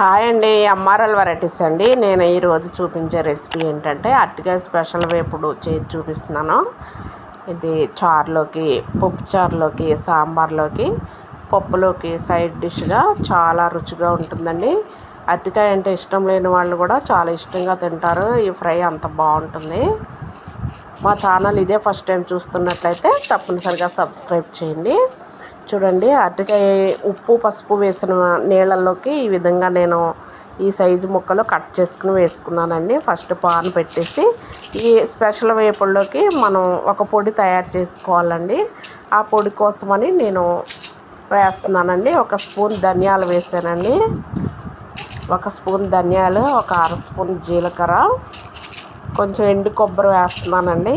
Hi అండి MRL varieties అండి. నేను ఈరోజు చూపించే రెసిపీ ఏంటంటే అరటికాయ స్పెషల్ వేపుడు చేసి చూపిస్తున్నాను. ఇది చారులోకి పప్పు చారులోకి సాంబార్లోకి పప్పులోకి సైడ్ డిష్గా చాలా రుచిగా ఉంటుందండి. అరటికాయ అంటే ఇష్టం లేని వాళ్ళు కూడా చాలా ఇష్టంగా తింటారు. ఈ ఫ్రై అంత బాగుంటుంది. మా ఛానల్ ఇదే ఫస్ట్ టైం చూస్తున్నట్లయితే తప్పనిసరిగా సబ్స్క్రైబ్ చేయండి. చూడండి అరటికాయ ఉప్పు పసుపు వేసిన నీళ్ళల్లోకి ఈ విధంగా నేను ఈ సైజు ముక్కలు కట్ చేసుకుని వేసుకున్నానండి. ఫస్ట్ పాన్ పెట్టేసి ఈ స్పెషల్ వేపుల్లోకి మనం ఒక పొడి తయారు చేసుకోవాలండి. ఆ పొడి కోసమని నేను వేస్తున్నానండి. ఒక స్పూన్ ధనియాలు వేసానండి. ఒక స్పూన్ ధనియాలు ఒక అర స్పూన్ జీలకర్ర కొంచెం ఎండు కొబ్బరి వేస్తున్నానండి.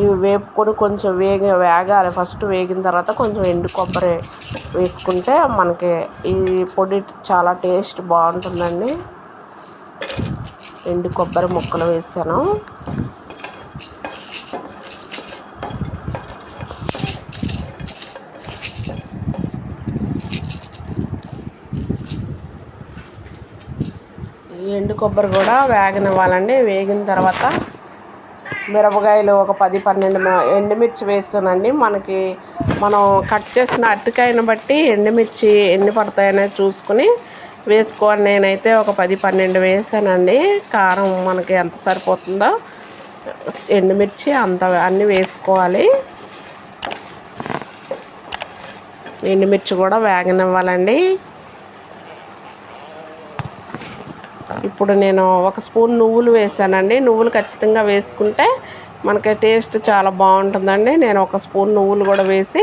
ఇవి వేపుకొని కొంచెం వేగి వేగాలి. ఫస్ట్ వేగిన తర్వాత కొంచెం ఎండు కొబ్బరి వేసుకుంటే మనకి ఈ పొడి చాలా టేస్ట్ బాగుంటుందండి. ఎండు కొబ్బరి ముక్కలు వేసాను. ఈ ఎండు కొబ్బరి కూడా వేగనివ్వాలండి. వేగిన తర్వాత మిరపకాయలు ఒక పది పన్నెండు మ- ఎండుమిర్చి వేస్తానండి. మనకి మనం కట్ చేసిన అరటికాయను బట్టి ఎండుమిర్చి ఎన్ని పడతాయనేది చూసుకుని వేసుకోవాలి. నేనైతే ఒక పది పన్నెండు వేసానండి. కారం మనకి ఎంత సరిపోతుందో ఎండుమిర్చి అంత అన్నీ వేసుకోవాలి. ఎండుమిర్చి కూడా వేగనివ్వాలండి. ఇప్పుడు నేను ఒక స్పూన్ నువ్వులు వేసానండి. నువ్వులు ఖచ్చితంగా వేసుకుంటే మనకి టేస్ట్ చాలా బాగుంటుందండి. నేను ఒక స్పూన్ నువ్వులు కూడా వేసి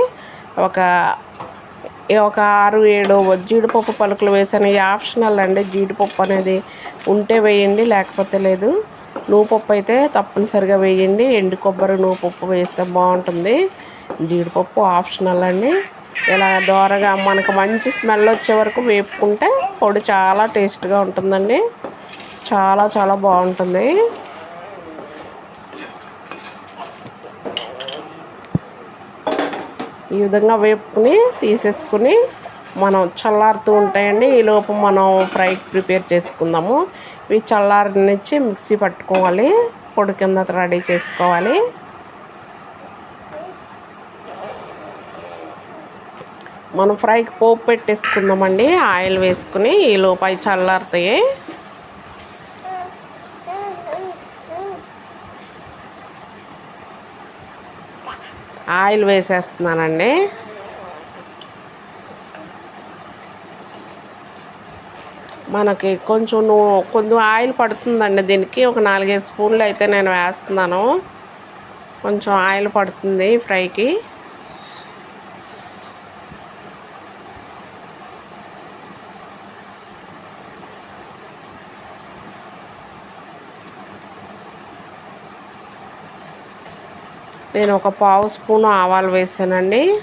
ఒక ఒక ఆరు ఏడు జీడిపప్పు పలుకులు వేసాను. ఈ ఆప్షనల్ అండి. జీడిపప్పు అనేది ఉంటే వేయండి లేకపోతే లేదు. నువ్వుపప్పు అయితే తప్పనిసరిగా వేయండి. ఎండు కొబ్బరి నువ్వుపప్పు వేస్తే బాగుంటుంది. జీడిపప్పు ఆప్షనల్ అండి. ఇలా దోరగా మనకు మంచి స్మెల్ వచ్చే వరకు వేపుకుంటే పొడి చాలా టేస్ట్గా ఉంటుందండి. చాలా చాలా బాగుంటుంది. ఈ విధంగా వేపుకుని తీసేసుకుని మనం చల్లారుతూ ఉంటాయండి. ఈ లోపు మనం ఫ్రై ప్రిపేర్ చేసుకుందాము. ఇవి చల్లారనిచ్చి మిక్సీ పట్టుకోవాలి. పొడి కింద రెడీ చేసుకోవాలి. మనం ఫ్రైకి పోపు పెట్టేసుకుందామండి. ఆయిల్ వేసుకుని ఈ లోపు అవి చల్లారుతాయి. ఆయిల్ వేసేస్తున్నానండి. మనకి కొంచెం నువ్వు కొంచెం ఆయిల్ పడుతుందండి దీనికి. ఒక నాలుగైదు స్పూన్లు అయితే నేను వేస్తున్నాను. కొంచెం ఆయిల్ పడుతుంది ఫ్రైకి. నేను ఒక పావు స్పూన్ ఆవాలు వేసానండి.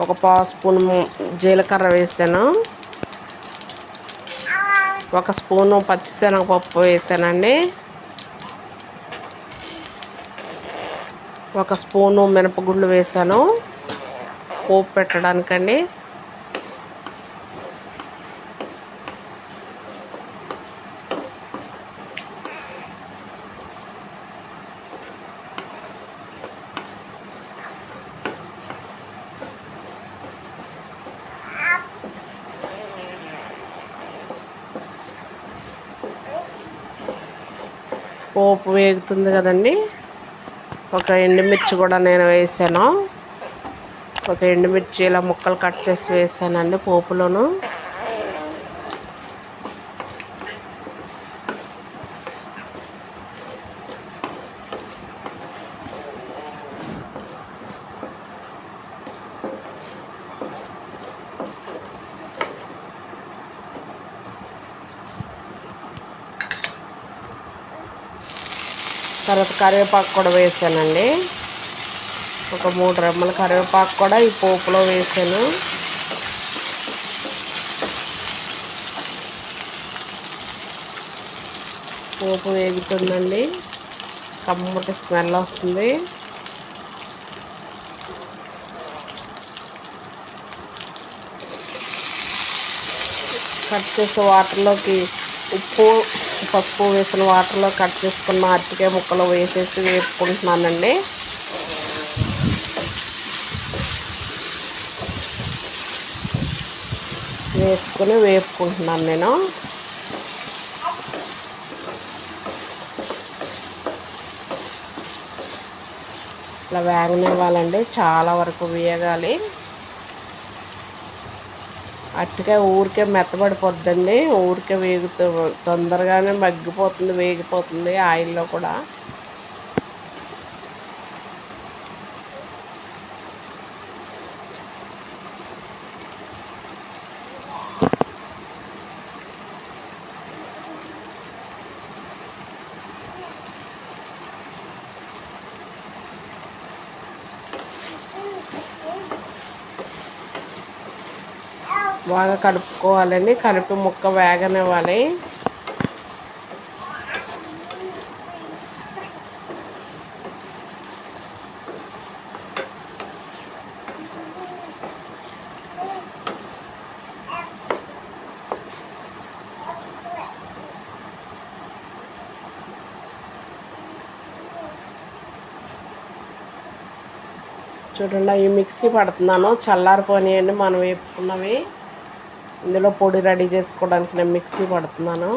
ఒక పావు స్పూన్ జీలకర్ర వేసాను. ఒక స్పూను పచ్చిశనగపప్పు వేసానండి. ఒక స్పూను మినపగుళ్ళు వేసాను. పోపు పెట్టడానికండి. పోపు వేగుతుంది కదండి. ఒక ఎండుమిర్చి కూడా నేను వేసాను. ఒక ఎండుమిర్చి ఇలా ముక్కలు కట్ చేసి వేసానండి పోపులోను. తర్వాత కరివేపాకు కూడా వేసానండి. ఒక మూడు రెమ్మల కరివేపాకు కూడా ఈ పోపులో వేసాను. పోపు వేగుతుందండి. కమ్మటి స్మెల్ వస్తుంది. కట్ చేసే వాటర్లోకి ఉప్పు పసుపు వేసిన వాటర్లో కట్ చేసుకున్న అరటికాయ ముక్కలు వేసేసి వేపుకుంటున్నానండి. వేసుకొని వేపుకుంటున్నాను నేను. ఇలా వేగనివ్వాలండి చాలా వరకు వేగాలి అట్టుకాయ ఊరికే మెత్తబడిపోద్దండి. ఊరికే వేగుతూ తొందరగానే మగ్గిపోతుంది వేగిపోతుంది ఆయిల్లో కూడా. బాగా కలుపుకోవాలండి కలిపి ముక్క వేగనివ్వాలి. చూడండి అవి మిక్సీ పడుతున్నాను. చల్లారిపోయినాయండి మనం వేపుకున్నవి. ఇందులో పొడి రెడీ చేసుకోవడానికి నేను మిక్సీ పడుతున్నాను.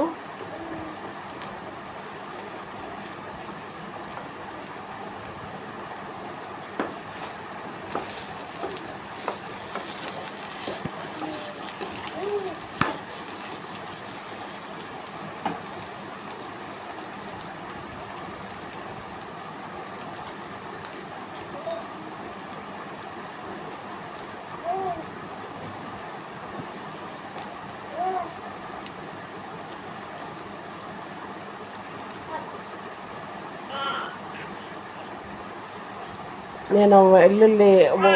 నేను వెల్లుల్లి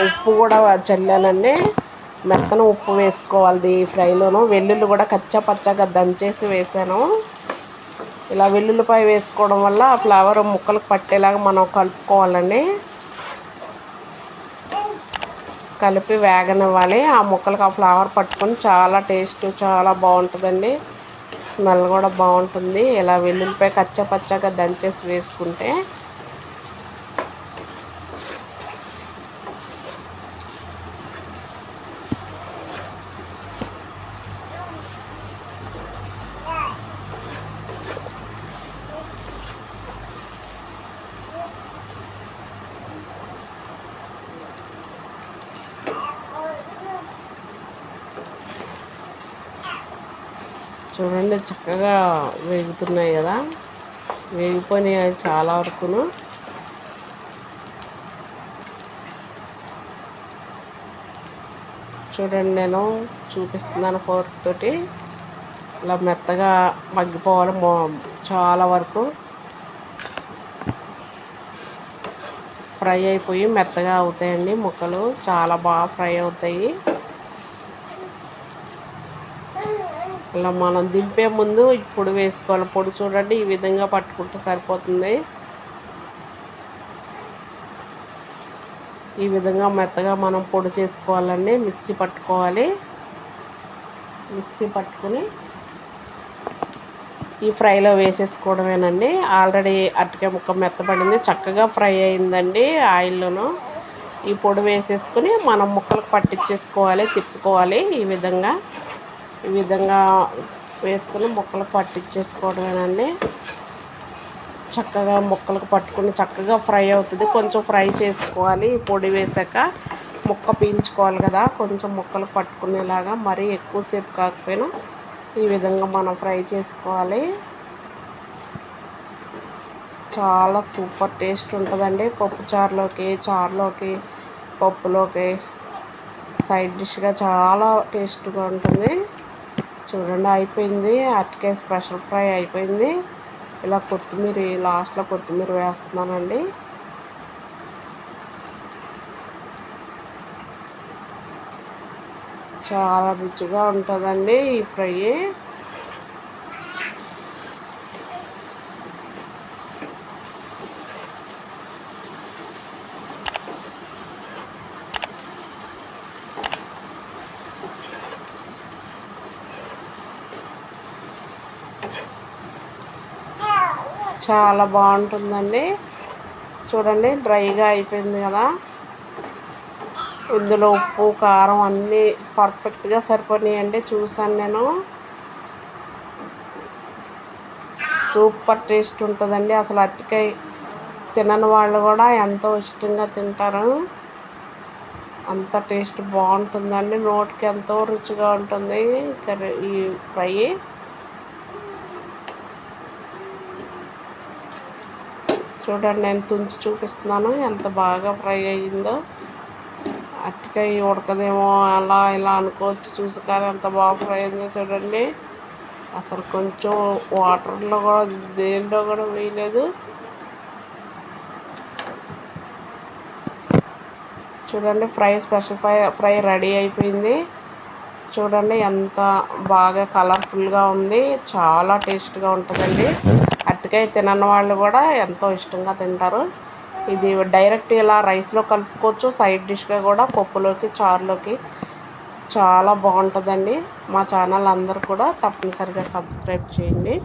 ఉప్పు కూడా చల్లానండి. మెత్తన ఉప్పు వేసుకోవాలి ఫ్రైలోను. వెల్లుల్లి కూడా కచ్చా పచ్చగా దంచేసి వేసాను. ఇలా వెల్లుల్లిపాయ వేసుకోవడం వల్ల ఆ ఫ్లేవర్ ముక్కలకు పట్టేలాగా మనం కలుపుకోవాలండి. కలిపి వేగనివ్వాలి. ఆ ముక్కలకు ఆ ఫ్లేవర్ పట్టుకొని చాలా టేస్ట్ చాలా బాగుంటుందండి. స్మెల్ కూడా బాగుంటుంది. ఇలా వెల్లుల్లిపాయ కచ్చా పచ్చగా దంచేసి వేసుకుంటే చూడండి చక్కగా వేగుతున్నాయి కదా. వేగిపోయినాయి చాలా వరకును. చూడండి నేను చూపిస్తున్నాను ఫోర్క్ తోటి. ఇలా మెత్తగా మగ్గిపోవడం చాలా వరకు ఫ్రై అయిపోయి మెత్తగా అవుతాయండి ముక్కలు. చాలా బాగా ఫ్రై అవుతాయి. ఇలా మనం దింపే ముందు ఇప్పుడు వేసుకోవాలి. పొడి చూడండి ఈ విధంగా పట్టుకుంటే సరిపోతుంది. ఈ విధంగా మెత్తగా మనం పొడి చేసుకోవాలండి. మిక్సీ పట్టుకోవాలి. మిక్సీ పట్టుకుని ఈ ఫ్రైలో వేసేసుకోవడమేనండి. ఆల్రెడీ అరటికాయ ముక్క మెత్తబడింది. చక్కగా ఫ్రై అయిందండి ఆయిల్లోను. ఈ పొడి వేసేసుకుని మనం ముక్కలకు పట్టించేసుకోవాలి తిప్పుకోవాలి ఈ విధంగా. ఈ విధంగా వేసుకుని ముక్కలు పట్టించేసుకోవడమేనండి. చక్కగా ముక్కలకు పట్టుకుని చక్కగా ఫ్రై అవుతుంది. కొంచెం ఫ్రై చేసుకోవాలి. పొడి వేసాక ముక్క పీల్చుకోవాలి కదా. కొంచెం ముక్కలు పట్టుకునేలాగా మరీ ఎక్కువసేపు కాకపోయినా ఈ విధంగా మనం ఫ్రై చేసుకోవాలి. చాలా సూపర్ టేస్ట్ ఉంటుందండి పప్పు చారులోకి చారులోకి పప్పులోకి. సైడ్ డిష్గా చాలా టేస్ట్గా ఉంటుంది. చూడండి అయిపోయింది. అరటికాయ స్పెషల్ ఫ్రై అయిపోయింది. ఇలా కొత్తిమీర లాస్ట్లో కొత్తిమీర వేస్తున్నానండి. చాలా రుచిగా ఉంటుందండి ఈ ఫ్రై. చాలా బాగుంటుందండి. చూడండి డ్రైగా అయిపోయింది కదా. ఇందులో ఉప్పు కారం అన్నీ పర్ఫెక్ట్గా సరిపోయినాయండి. చూసాను నేను. సూపర్ టేస్ట్ ఉంటుందండి. అసలు అరటికాయ తినని వాళ్ళు కూడా ఎంతో ఇష్టంగా తింటారు. అంత టేస్ట్ బాగుంటుందండి. నోటికి ఎంతో రుచిగా ఉంటుంది కర్రీ ఈ ఫ్రై. చూడండి నేను తుంచి చూపిస్తున్నాను. ఎంత బాగా ఫ్రై అయ్యిందో. అట్టికాయ ఉడకదేమో అలా ఇలా అనుకోవచ్చు చూసి కానీ ఎంత బాగా ఫ్రై అయిందో చూడండి. అసలు కొంచెం వాటర్లో కూడా దేనిలో కూడా వేయలేదు. చూడండి fry special fry fry ready అయిపోయింది. చూడండి ఎంత బాగా కలర్ఫుల్గా ఉంది. చాలా టేస్ట్గా ఉంటుందండి. అరటికాయ తినని వాళ్ళు కూడా ఎంతో ఇష్టంగా తింటారు. ఇది డైరెక్ట్ ఇలా రైస్లో కలుపుకోవచ్చు. సైడ్ డిష్గా కూడా పప్పులోకి చారులోకి. చాలా బాగుంటుందండి. మా ఛానల్ అందరు కూడా తప్పనిసరిగా సబ్స్క్రైబ్ చేయండి.